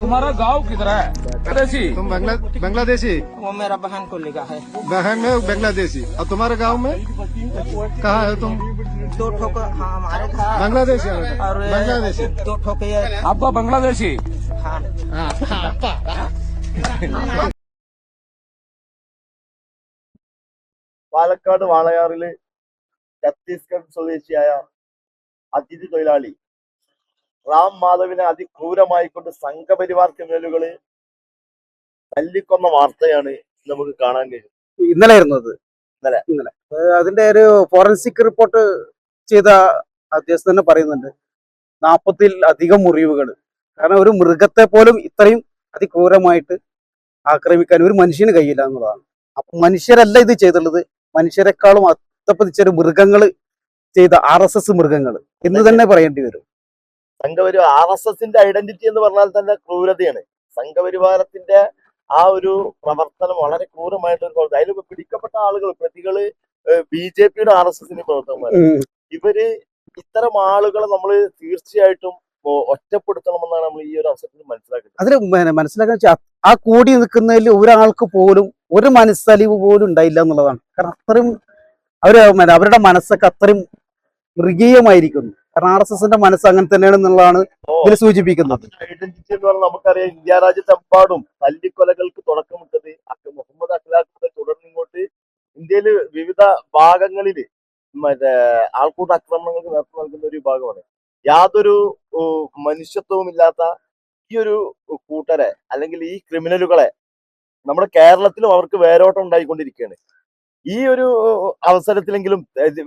तुम्हारा गांव किधर है बांग्लादेशी तुम बांग्ला बांग्लादेशी वो मेरा बहन को लिखा है बहन में बांग्लादेशी और तुम्हारे गांव में कहाँ है तुम दो ठोक हाँ हमारे था बांग्लादेशी और ये बांग्लादेशी दो ठोक ये आपका बांग्लादेशी हाँ പാലക്കാട് വാളയാറില് ഛത്തീസ്ഗഡ് സ്വദേശിയായ അതിഥി തൊഴിലാളി റാം മാധവിനെ അതിക്രൂരമായിക്കൊണ്ട് സംഘപരിവാർ ക്രിമിനലുകൾ തല്ലിക്കൊന്ന വാർത്തയാണ് നമുക്ക് കാണാൻ കഴിയും ഇന്നലെ ആയിരുന്നു അത് ഇന്നലെ. ഇന്നലെ അതിന്റെ ഒരു ഫോറൻസിക് റിപ്പോർട്ട് ചെയ്ത അധ്യക്ഷൻ തന്നെ പറയുന്നുണ്ട് നാൽപ്പത്തിൽ അധികം മുറിവുകൾ കാരണം ഒരു മൃഗത്തെ പോലും ഇത്രയും അതിക്രൂരമായിട്ട് ആക്രമിക്കാൻ ഒരു മനുഷ്യന് കഴിയില്ല എന്നുള്ളതാണ്. അപ്പൊ മനുഷ്യരല്ല ഇത് ചെയ്തുള്ളത്. മനുഷ്യരെക്കാളും അത്തപ്പതിച്ചൊരു മൃഗങ്ങൾ ചെയ്ത ആർ എസ് എസ് മൃഗങ്ങൾ എന്ന് തന്നെ പറയേണ്ടി വരും. സംഘപരിവാർ ആർ എസ് എസിന്റെ ഐഡന്റിറ്റി എന്ന് പറഞ്ഞാൽ തന്നെ ക്രൂരതയാണ്. സംഘപരിവാരത്തിന്റെ ആ ഒരു പ്രവർത്തനം വളരെ ക്രൂരമായിട്ട് ഒരു പ്രവർത്തനം അതിൽ പിടിക്കപ്പെട്ട ആളുകൾ പ്രതികൾ ബി ജെ പിയുടെ ആർ എസ് എസിന്റെ പ്രവർത്തകന്മാർ ഇവർ ഇത്തരം ആളുകളെ നമ്മൾ തീർച്ചയായിട്ടും ഒറ്റപ്പെടുത്തണമെന്നാണ് നമ്മൾ ഈ ഒരു അവസരത്തിൽ മനസ്സിലാക്കുന്നത്. അതിൽ മനസ്സിലാക്കാൻ ആ കൂടി നിൽക്കുന്നതിൽ ഒരാൾക്ക് പോലും ഒരു മനസ്സലിവ് പോലും ഉണ്ടായില്ല എന്നുള്ളതാണ്. കാരണം അത്രയും അവർ അവരുടെ മനസ്സൊക്കെ അത്രയും മൃഗീയമായിരിക്കുന്നു. കാരണം ആർ എസ് എസിന്റെ മനസ്സ് അങ്ങനെ തന്നെയാണ് എന്നുള്ളതാണ് ഇതിൽ സൂചിപ്പിക്കുന്നത്. ഐഡന്റിറ്റി എന്ന് പറഞ്ഞാൽ നമുക്കറിയാം ഇന്ത്യ രാജ്യത്തെമ്പാടും തല്ലിക്കൊലകൾക്ക് തുടക്കമിട്ടത് മുഹമ്മദ് അഖ്ലാഖ് തുടർന്ന് ഇന്ത്യയിൽ വിവിധ ഭാഗങ്ങളിൽ മറ്റേ ആൾക്കൂട്ട ആക്രമണങ്ങൾക്ക് നേതൃത്വം നൽകുന്ന ഒരു വിഭാഗമാണ്. യാതൊരു മനുഷ്യത്വവുമില്ലാത്ത മനുഷ്യത്വവും ഇല്ലാത്ത ഈ ഒരു കൂട്ടരെ അല്ലെങ്കിൽ ഈ ക്രിമിനലുകളെ നമ്മുടെ കേരളത്തിലും അവർക്ക് വേരോട്ടം ഉണ്ടായിക്കൊണ്ടിരിക്കുകയാണ്. ഈ ഒരു അവസരത്തിലെങ്കിലും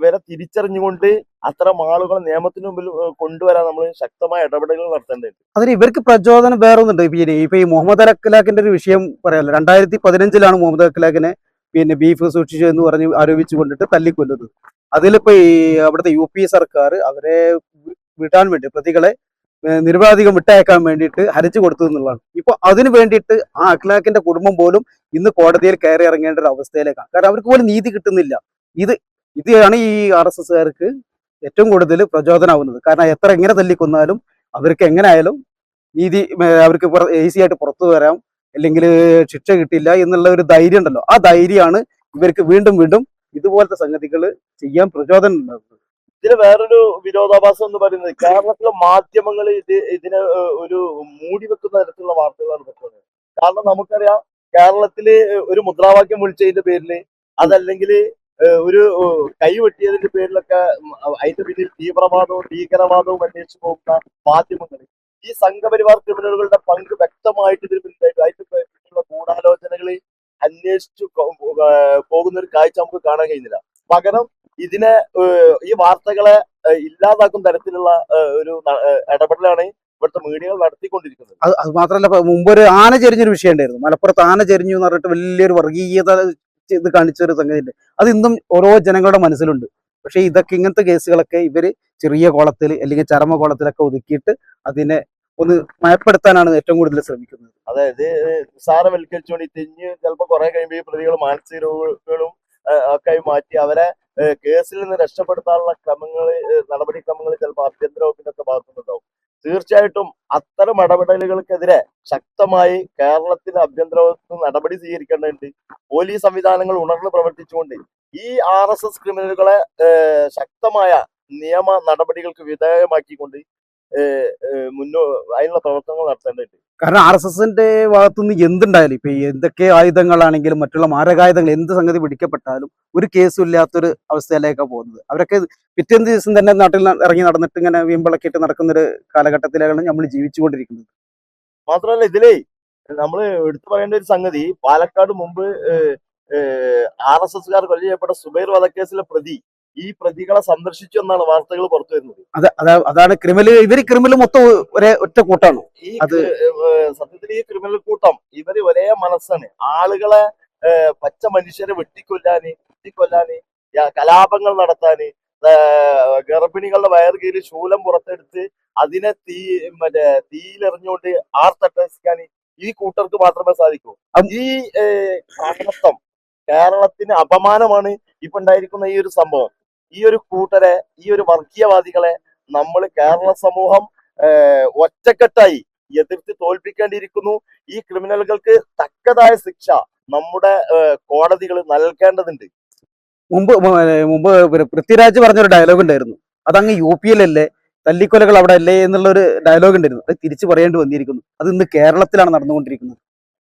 വരെ തിരിച്ചറിഞ്ഞുകൊണ്ട് അത്തരം ആളുകൾ നിയമത്തിന് മുമ്പിൽ കൊണ്ടുവരാൻ നമ്മൾ ശക്തമായ ഇടപെടലുകൾ നടത്തേണ്ടതുണ്ട്. അതിന് ഇവർക്ക് പ്രചോദനം വേറൊന്നുണ്ട്. പിന്നെ ഇപ്പൊ ഈ മുഹമ്മദ് അഖലാഖിന്റെ ഒരു വിഷയം പറയാമല്ലോ രണ്ടായിരത്തി പതിനഞ്ചിലാണ് മുഹമ്മദ് അഖലാഖിനെ പിന്നെ ബീഫ് സൂക്ഷിച്ചു എന്ന് പറഞ്ഞ് ആരോപിച്ചു കൊണ്ടിട്ട് തല്ലിക്കൊല്ലുന്നത്. അതിലിപ്പോ ഈ അവിടുത്തെ യു സർക്കാർ അവരെ വിടാൻ വേണ്ടി പ്രതികളെ നിരവധികം വിട്ടയക്കാൻ വേണ്ടിയിട്ട് ഹരിച്ചു കൊടുത്തു എന്നുള്ളതാണ്. ഇപ്പൊ അതിന് വേണ്ടിയിട്ട് ആ അഖ്ലാഖിന്റെ കുടുംബം പോലും ഇന്ന് കോടതിയിൽ കയറി ഇറങ്ങേണ്ട ഒരു അവസ്ഥയിലേക്കാണ്. കാരണം അവർക്ക് പോലും നീതി കിട്ടുന്നില്ല. ഇത് ഇതാണ് ഈ ആർ എസ് ഏറ്റവും കൂടുതൽ പ്രചോദനമാവുന്നത് കാരണം എത്ര എങ്ങനെ തല്ലിക്കൊന്നാലും അവർക്ക് എങ്ങനെ ആയാലും നീതി അവർക്ക് ഈസി ആയിട്ട് പുറത്തു വരാം. അല്ലെങ്കിൽ ശിക്ഷ കിട്ടില്ല എന്നുള്ള ഒരു ധൈര്യം ഉണ്ടല്ലോ. ആ ധൈര്യമാണ് ഇവർക്ക് വീണ്ടും വീണ്ടും ഇതുപോലത്തെ സംഗതികൾ ചെയ്യാൻ പ്രചോദനം ഉണ്ടാകുന്നത് ഇതിന് വേറൊരു വിരോധാഭാസം എന്ന് പറയുന്നത് കേരളത്തിലെ മാധ്യമങ്ങൾ ഇത് ഇതിനെ ഒരു മൂടി വെക്കുന്ന തരത്തിലുള്ള വാർത്തകളാണ് പറ്റുന്നത് കാരണം നമുക്കറിയാം കേരളത്തിൽ ഒരു മുദ്രാവാക്യം വിളിച്ചതിന്റെ പേരിൽ അതല്ലെങ്കിൽ ഒരു കൈ വെട്ടിയതിന്റെ പേരിലൊക്കെ അതിന്റെ പിന്നിൽ തീവ്രവാദവും ഭീകരവാദവും അന്വേഷിച്ചു പോകുന്ന മാധ്യമങ്ങൾ. ഈ സംഘപരിവാർ ക്രിമിനലുകളുടെ പങ്ക് വ്യക്തമായിട്ട് ഇതിന് പിന്നിലായിട്ട് അതിന്റെ പിന്നിലുള്ള ഗൂഢാലോചനകൾ അന്വേഷിച്ചു പോകുന്ന ഒരു കാഴ്ച നമുക്ക് കാണാൻ കഴിയുന്നില്ല. പകരം ഇതിനെ ഈ വാർത്തകളെ ഇല്ലാതാക്കും തരത്തിലുള്ള ഒരു ഇടപെടലാണ് ഇവിടുത്തെ മീഡിയകൾ നടത്തിക്കൊണ്ടിരിക്കുന്നത്. അത് അത് മാത്രമല്ല മുമ്പ് ഒരു ആന ചെരിഞ്ഞൊരു വിഷയം ഉണ്ടായിരുന്നു. മലപ്പുറത്ത് ആന ചെരിഞ്ഞു എന്ന് പറഞ്ഞിട്ട് വലിയൊരു വർഗീയത ഇത് കാണിച്ച ഒരു സംഗതിയുണ്ട്. അത് ഇന്നും ഓരോ ജനങ്ങളുടെ മനസ്സിലുണ്ട്. പക്ഷെ ഇതൊക്കെ ഇങ്ങനത്തെ കേസുകളൊക്കെ ഇവർ ചെറിയ കോളത്തിൽ അല്ലെങ്കിൽ ചരമ കോളത്തിലൊക്കെ ഒതുക്കിയിട്ട് അതിനെ ഒന്ന് മയപ്പെടുത്താനാണ് ഏറ്റവും കൂടുതൽ ശ്രമിക്കുന്നത്. അതായത് നിസ്സാരവൽക്കരിച്ചുകൊണ്ട് തെഞ്ഞ് ചിലപ്പോൾ കുറെ കഴിയുമ്പോൾ ഈ പ്രതികൾ മാനസിക രോഗികളും ഒക്കെ മാറ്റി അവരെ കേസിൽ നിന്ന് രക്ഷപ്പെടുത്താനുള്ള ക്രമങ്ങൾ നടപടിക്രമങ്ങൾ ചിലപ്പോൾ ആഭ്യന്തര വകുപ്പിനൊക്കെ ഭാഗത്തുനിന്നുണ്ടാവും. തീർച്ചയായിട്ടും അത്തരം ഇടപെടലുകൾക്കെതിരെ ശക്തമായി കേരളത്തിലെ ആഭ്യന്തര വകുപ്പ് നടപടി സ്വീകരിക്കേണ്ടതുണ്ട്. പോലീസ് സംവിധാനങ്ങൾ ഉണർന്ന് പ്രവർത്തിച്ചുകൊണ്ട് ഈ ആർ എസ് എസ് ക്രിമിനലുകളെ ശക്തമായ നിയമ നടപടികൾക്ക് വിധേയമാക്കിക്കൊണ്ട് മുന്നോ അതിനുള്ള പ്രവർത്തനങ്ങൾ നടത്തേണ്ടതുണ്ട്. കാരണം ആർ എസ് എസിന്റെ ഭാഗത്തുനിന്ന് എന്തുണ്ടായാലും ഇപ്പൊ എന്തൊക്കെ ആയുധങ്ങളാണെങ്കിലും മറ്റുള്ള മാരകായുധങ്ങൾ എന്ത് സംഗതി പിടിക്കപ്പെട്ടാലും ഒരു കേസും ഇല്ലാത്തൊരു അവസ്ഥയിലേക്കാണ് പോകുന്നത്. അവരൊക്കെ പിറ്റേന്ന് ദിവസം തന്നെ നാട്ടിൽ ഇറങ്ങി നടന്നിട്ട് ഇങ്ങനെ വീമ്പിളക്കിയിട്ട് നടക്കുന്നൊരു കാലഘട്ടത്തിലാണ് നമ്മൾ ജീവിച്ചുകൊണ്ടിരിക്കുന്നത്. മാത്രമല്ല ഇതിലേ നമ്മൾ എടുത്തു പറയേണ്ട ഒരു സംഗതി പാലക്കാട് മുമ്പ് ആർ എസ് എസ്കാർ കൊല ചെയ്യപ്പെട്ട സുബൈർ വധക്കേസിലെ പ്രതി ഈ പ്രതികളെ സന്ദർശിച്ചു എന്നാണ് വാർത്തകൾ പുറത്തു വരുന്നത്. അതാണ് ക്രിമിനൽ ഇവർ ക്രിമിനൽ മൊത്തം ഒരേ ഒറ്റ കൂട്ടാണ്. ഈ അത് സത്യത്തിൽ ഈ ക്രിമിനൽ കൂട്ടം ഇവർ ഒരേ മനസ്സാണ്. ആളുകളെ പച്ച മനുഷ്യരെ വെട്ടിക്കൊല്ലാന് വെട്ടിക്കൊല്ലാന് കലാപങ്ങൾ നടത്താന് ഗർഭിണികളുടെ വയർ കീറി ശൂലം പുറത്തെടുത്ത് അതിനെ തീ മറ്റേ തീയിലെറിഞ്ഞുകൊണ്ട് ആർത്തട്ടസിക്കാൻ ഈ കൂട്ടർക്ക് മാത്രമേ സാധിക്കൂ. ഈ കാരണത്വം കേരളത്തിന് അപമാനമാണ് ഇപ്പൊ ഉണ്ടായിരിക്കുന്ന ഈ ഒരു സംഭവം. ഈ ഒരു കൂട്ടരെ ഈ ഒരു വർഗീയവാദികളെ നമ്മൾ കേരള സമൂഹം ഒറ്റക്കെട്ടായി എതിർത്ത് തോൽപ്പിക്കേണ്ടിയിരിക്കുന്നു. ഈ ക്രിമിനലുകൾക്ക് തക്കതായ ശിക്ഷ നമ്മുടെ കോടതികൾ നൽകേണ്ടതുണ്ട്. മുമ്പ് മുമ്പ് പൃഥ്വിരാജ് പറഞ്ഞൊരു ഡയലോഗ് ഉണ്ടായിരുന്നു. അതങ്ങ് യു പി എല്ലല്ലേ തല്ലിക്കൊലകൾ അവിടെ അല്ലേ എന്നുള്ളൊരു ഡയലോഗ് ഉണ്ടായിരുന്നു. അത് തിരിച്ചു പറയേണ്ടി വന്നിരിക്കുന്നു. അത് ഇന്ന് കേരളത്തിലാണ് നടന്നുകൊണ്ടിരിക്കുന്നത്.